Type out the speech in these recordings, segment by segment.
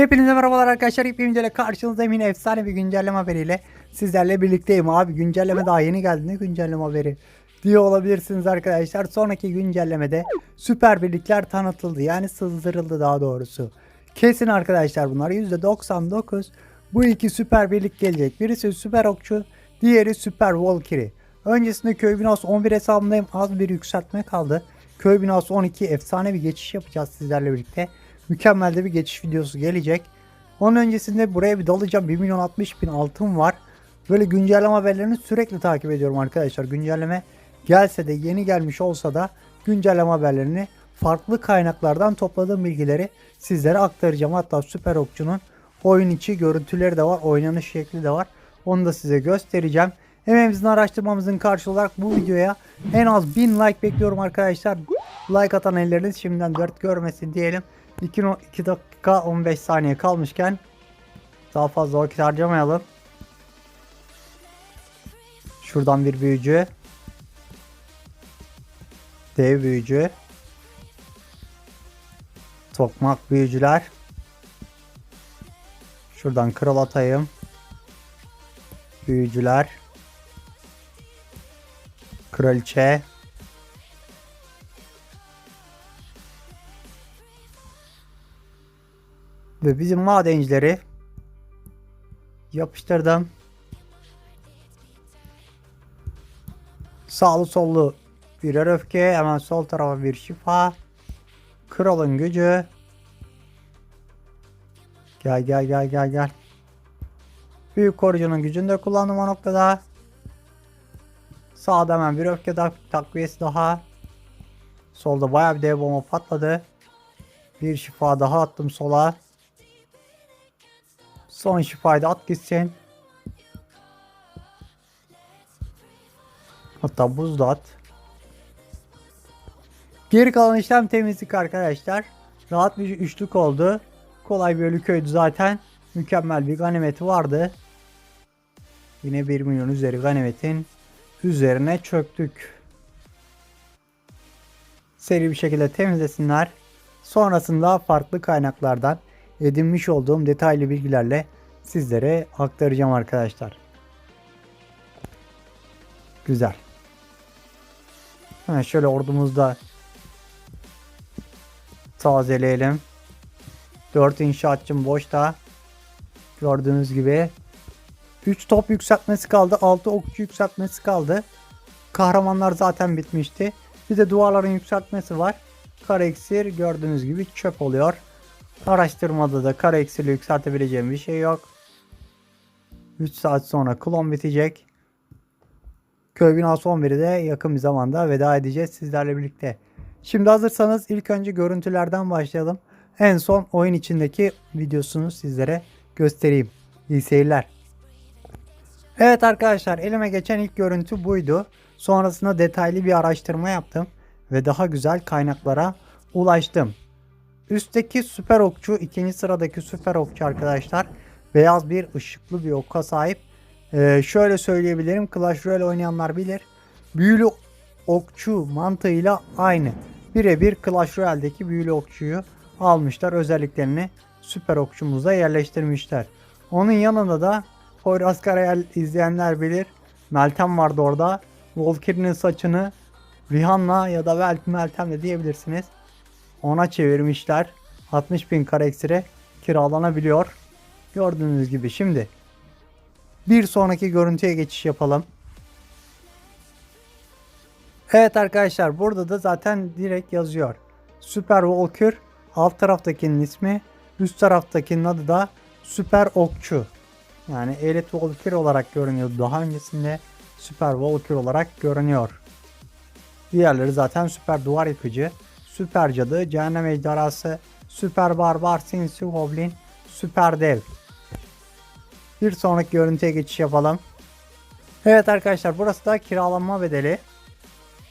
Hepinize merhabalar arkadaşlar. Bir güncelle karşınızdayım yine efsane bir güncelleme haberiyle sizlerle birlikteyim abi. Güncelleme daha yeni geldi. Ne güncelleme haberi diye olabilirsiniz arkadaşlar. Sonraki güncellemede süper birlikler tanıtıldı. Yani sızdırıldı daha doğrusu. Kesin arkadaşlar bunlar %99 bu iki süper birlik gelecek. Birisi süper okçu, diğeri süper Valkyrie. Öncesinde köy binası 11 hesabındayım. Az bir yükseltme kaldı. Köy binası 12 efsane bir geçiş yapacağız sizlerle birlikte. Mükemmel de bir geçiş videosu gelecek. Onun öncesinde buraya bir dalacağım. 1 milyon 60 bin altın var. Böyle güncelleme haberlerini sürekli takip ediyorum arkadaşlar. Güncelleme gelse de yeni gelmiş olsa da güncelleme haberlerini farklı kaynaklardan topladığım bilgileri sizlere aktaracağım. Hatta Süper Okçu'nun oyun içi görüntüleri de var. Oynanış şekli de var. Onu da size göstereceğim. Emeğimizin araştırmamızın karşı olarak bu videoya en az 1000 like bekliyorum arkadaşlar. Like atan elleriniz şimdiden dört görmesin diyelim. 2, 2 dakika 15 saniye kalmışken daha fazla vakit harcamayalım. Şuradan bir büyücü. Dev büyücü. Tokmak büyücüler. Şuradan kral atayım. Büyücüler. Kraliçe. Ve bizim madencileri yapıştırdım. Sağlı sollu birer öfke. Hemen sol tarafa bir şifa. Kralın gücü. Gel gel gel gel gel. Büyük korucunun gücünü de kullandım o noktada. Sağda hemen bir öfke tak takviyesi daha. Solda bayağı bir dev bomba patladı. Bir şifa daha attım sola. Son şifayı da at gitsin. Hatta buz da at. Geri kalan işlem temizlik arkadaşlar. Rahat bir üçlük oldu. Kolay bir ölü köydü zaten. Mükemmel bir ganimeti vardı. Yine 1 milyon üzeri ganimetin üzerine çöktük. Seri bir şekilde temizlesinler. Sonrasında farklı kaynaklardan edinmiş olduğum detaylı bilgilerle sizlere aktaracağım arkadaşlar. Güzel. Hemen şöyle ordumuzda tazeleyelim. 4 inşaatçım boşta. Gördüğünüz gibi 3 top yükseltmesi kaldı. 6 okçu yükseltmesi kaldı. Kahramanlar zaten bitmişti. Bir de duvarların yükseltmesi var. Kara iksir gördüğünüz gibi çöp oluyor. Araştırmada da kara iksirle yükseltebileceğim bir şey yok. 3 saat sonra klon bitecek. Köy binası 11'i de yakın bir zamanda veda edeceğiz sizlerle birlikte. Şimdi hazırsanız ilk önce görüntülerden başlayalım. En son oyun içindeki videosunu sizlere göstereyim. İyi seyirler. Evet arkadaşlar elime geçen ilk görüntü buydu. Sonrasında detaylı bir araştırma yaptım ve daha güzel kaynaklara ulaştım. Üstteki süper okçu ikinci sıradaki süper okçu arkadaşlar beyaz bir ışıklı bir oka sahip. Ee, şöyle söyleyebilirim Clash Royale oynayanlar bilir. Büyülü okçu mantığıyla aynı. Birebir Clash Royale'deki büyülü okçuyu almışlar. Özelliklerini süper okçumuza yerleştirmişler. Onun yanında da Poyraz Karayel izleyenler bilir. Meltem vardı orada. Valkyrie'nin saçını Rihanna ya da belki Meltem de diyebilirsiniz. Ona çevirmişler. 60 bin kara eksire kiralanabiliyor. Gördüğünüz gibi şimdi bir sonraki görüntüye geçiş yapalım. Evet arkadaşlar burada da zaten direkt yazıyor. Süper Walker alt taraftakinin ismi üst taraftakinin adı da Süper Okçu. Yani Elite Walker olarak görünüyordu daha öncesinde Süper Walker olarak görünüyor. Diğerleri zaten Süper Duvar Yıkıcı, Süper Cadı, Cehennem Ejderhası, Süper Barbar, Sinsi Goblin, Süper Dev. Bir sonraki görüntüye geçiş yapalım. Evet arkadaşlar burası da kiralanma bedeli.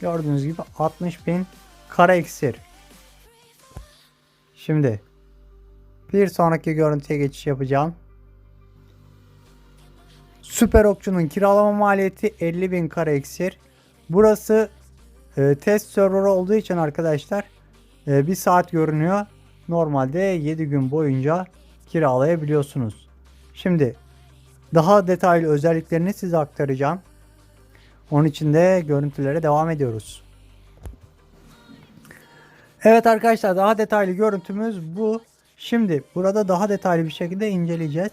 Gördüğünüz gibi 60 bin kara iksir. Şimdi bir sonraki görüntüye geçiş yapacağım. Süper Okçu'nun kiralama maliyeti 50 bin kara iksir. Burası e, test server olduğu için arkadaşlar e, bir saat görünüyor. Normalde 7 gün boyunca kiralayabiliyorsunuz. Şimdi daha detaylı özelliklerini size aktaracağım. Onun için de görüntülere devam ediyoruz. Evet arkadaşlar daha detaylı görüntümüz bu. Şimdi burada daha detaylı bir şekilde inceleyeceğiz.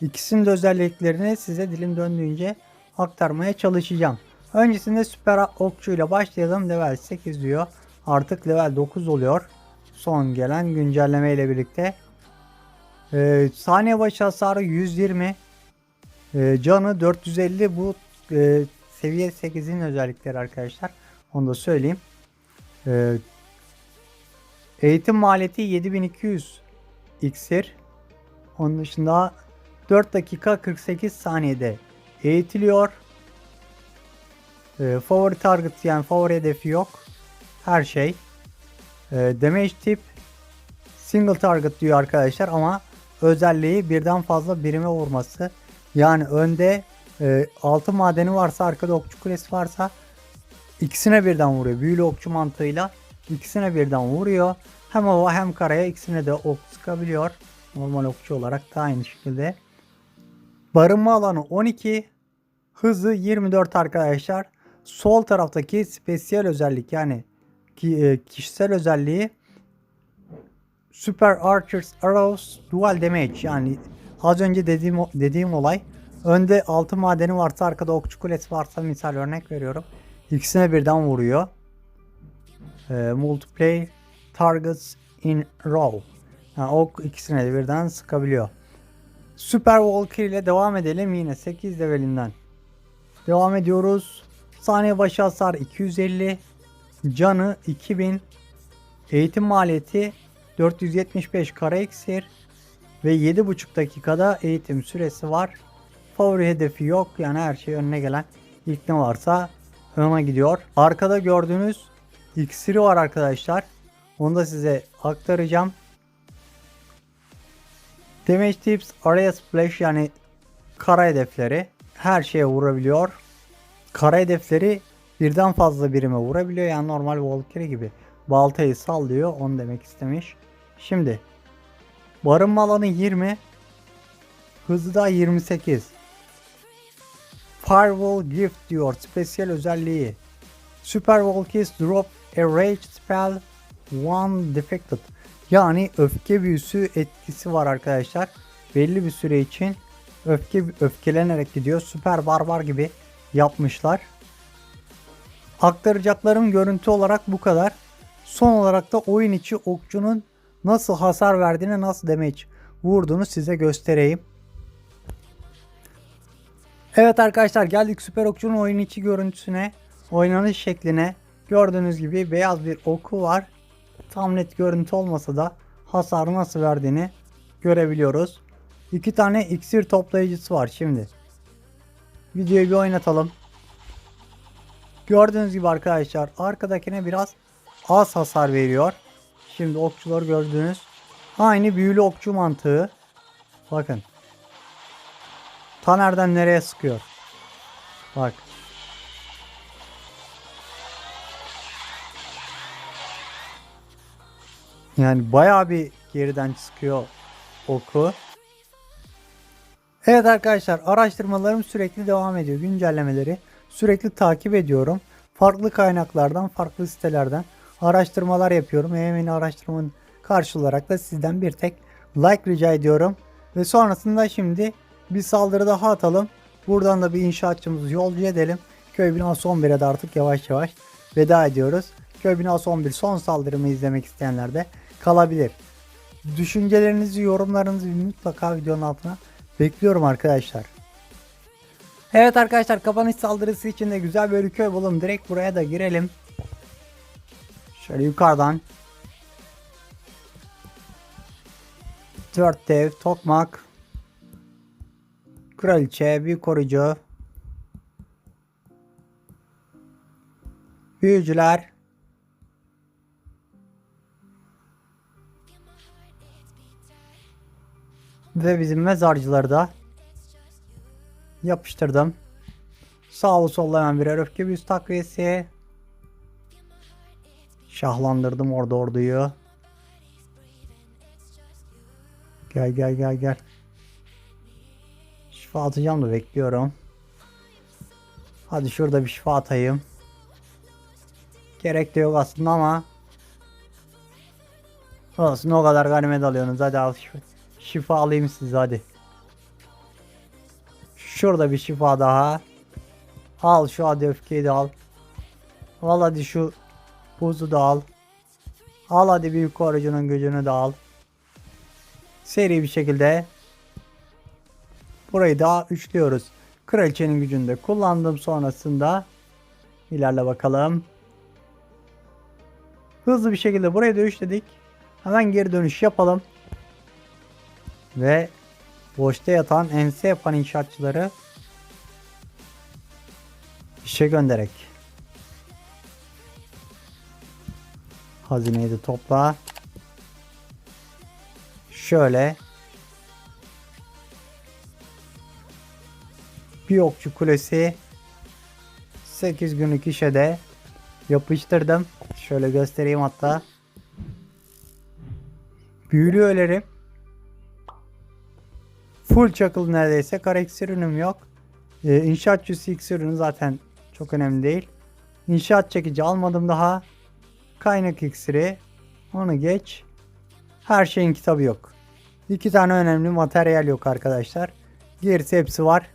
İkisinin de özelliklerini size dilim döndüğünce aktarmaya çalışacağım. Öncesinde süper okçu ile başlayalım. Level 8 diyor. Artık level 9 oluyor. Son gelen güncelleme ile birlikte. Ee, saniye başı hasarı 120. Ee, canı 450 bu e, seviye 8'in özellikleri arkadaşlar. Onu da söyleyeyim. Ee, eğitim maliyeti 7200 iksir. Onun dışında 4 dakika 48 saniyede eğitiliyor. Ee, favori target yani favori hedefi yok. Her şey. Ee, damage tip single target diyor arkadaşlar ama özelliği birden fazla birime vurması. Yani önde e, altı madeni varsa arkada okçu kulesi varsa ikisine birden vuruyor. Büyülü okçu mantığıyla ikisine birden vuruyor. Hem hava hem karaya ikisine de ok sıkabiliyor. Normal okçu olarak da aynı şekilde. Barınma alanı 12. Hızı 24 arkadaşlar. Sol taraftaki spesiyel özellik yani e, kişisel özelliği Super Archers Arrows Dual Damage yani az önce dediğim dediğim olay önde altı madeni varsa arkada okçu kulesi varsa misal örnek veriyorum. İkisine birden vuruyor. E, multiplayer targets in row. Yani ok ikisine de birden sıkabiliyor. Super Walker ile devam edelim yine 8 levelinden. Devam ediyoruz. Saniye başı hasar 250. Canı 2000. Eğitim maliyeti 475 kara iksir. Ve 7,5 dakikada eğitim süresi var. Favori hedefi yok. Yani her şey önüne gelen ilk ne varsa öne gidiyor. Arkada gördüğünüz iksiri var arkadaşlar. Onu da size aktaracağım. Damage tips area splash yani kara hedefleri her şeye vurabiliyor. Kara hedefleri birden fazla birime vurabiliyor. Yani normal Valkyrie gibi baltayı sallıyor. Onu demek istemiş. Şimdi barınma alanı 20 hızı da 28 Firewall Gift diyor. Spesiyel özelliği. Super Valkyries drop a rage spell one defected. Yani öfke büyüsü etkisi var arkadaşlar. Belli bir süre için öfke öfkelenerek gidiyor. Süper barbar gibi yapmışlar. Aktaracaklarım görüntü olarak bu kadar. Son olarak da oyun içi okçunun nasıl hasar verdiğini, nasıl damage vurduğunu size göstereyim. Evet arkadaşlar geldik Süper Okçu'nun oyun içi görüntüsüne, oynanış şekline. Gördüğünüz gibi beyaz bir oku var. Tam net görüntü olmasa da hasarı nasıl verdiğini görebiliyoruz. İki tane iksir toplayıcısı var şimdi. Videoyu bir oynatalım. Gördüğünüz gibi arkadaşlar arkadakine biraz az hasar veriyor. Şimdi okçuları gördünüz. Aynı büyülü okçu mantığı. Bakın. Ta nereden nereye sıkıyor. Bak. Yani bayağı bir geriden sıkıyor oku. Evet arkadaşlar araştırmalarım sürekli devam ediyor. Güncellemeleri sürekli takip ediyorum. Farklı kaynaklardan, farklı sitelerden araştırmalar yapıyorum. Emeğini araştırmanın karşı olarak da sizden bir tek like rica ediyorum. Ve sonrasında şimdi bir saldırı daha atalım. Buradan da bir inşaatçımızı yolcu edelim. Köy binası 11'e de artık yavaş yavaş veda ediyoruz. Köy binası 11 son saldırımı izlemek isteyenler de kalabilir. Düşüncelerinizi, yorumlarınızı mutlaka videonun altına bekliyorum arkadaşlar. Evet arkadaşlar kapanış saldırısı için de güzel bir köy bulalım. Direkt buraya da girelim. Şöyle yukarıdan. Dört dev, tokmak. Kraliçe, bir koruyucu. Büyücüler. Ve bizim mezarcıları da yapıştırdım. Sağ sollayan birer öfke büyüsü takviyesi. Şahlandırdım orada orduyu. Gel gel gel gel. Şifa atacağım da bekliyorum. Hadi şurada bir şifa atayım. Gerek de yok aslında ama. Olsun o kadar ganimet alıyorsunuz. Hadi al şifa, şifa alayım size hadi. Şurada bir şifa daha. Al şu hadi öfkeyi de al. Al hadi şu buzu da al. Al hadi büyük korucunun gücünü de al. Seri bir şekilde burayı daha üçlüyoruz. Kraliçenin gücünü de kullandım sonrasında. ilerle bakalım. Hızlı bir şekilde burayı da üçledik. Hemen geri dönüş yapalım. Ve boşta yatan ense yapan inşaatçıları işe göndererek. Hazineyi de topla. Şöyle. Bir okçu kulesi 8 günlük işe de yapıştırdım. Şöyle göstereyim hatta. Büyülü öğelerim. Full çakıl neredeyse. Kara iksir ürünüm yok. Ee, inşaatçısı iksir ürünü zaten çok önemli değil. İnşaat çekici almadım daha. Kaynak iksiri. Onu geç. Her şeyin kitabı yok. İki tane önemli materyal yok arkadaşlar. Gerisi hepsi var.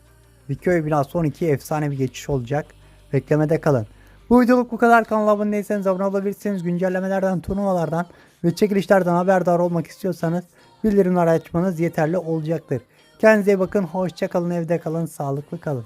Bir köy binası 12 efsane bir geçiş olacak. Beklemede kalın. Bu videoluk bu kadar. Kanala abone değilseniz abone olabilirsiniz. Güncellemelerden, turnuvalardan ve çekilişlerden haberdar olmak istiyorsanız bildirimleri açmanız yeterli olacaktır. Kendinize bakın. Hoşça kalın. Evde kalın. Sağlıklı kalın.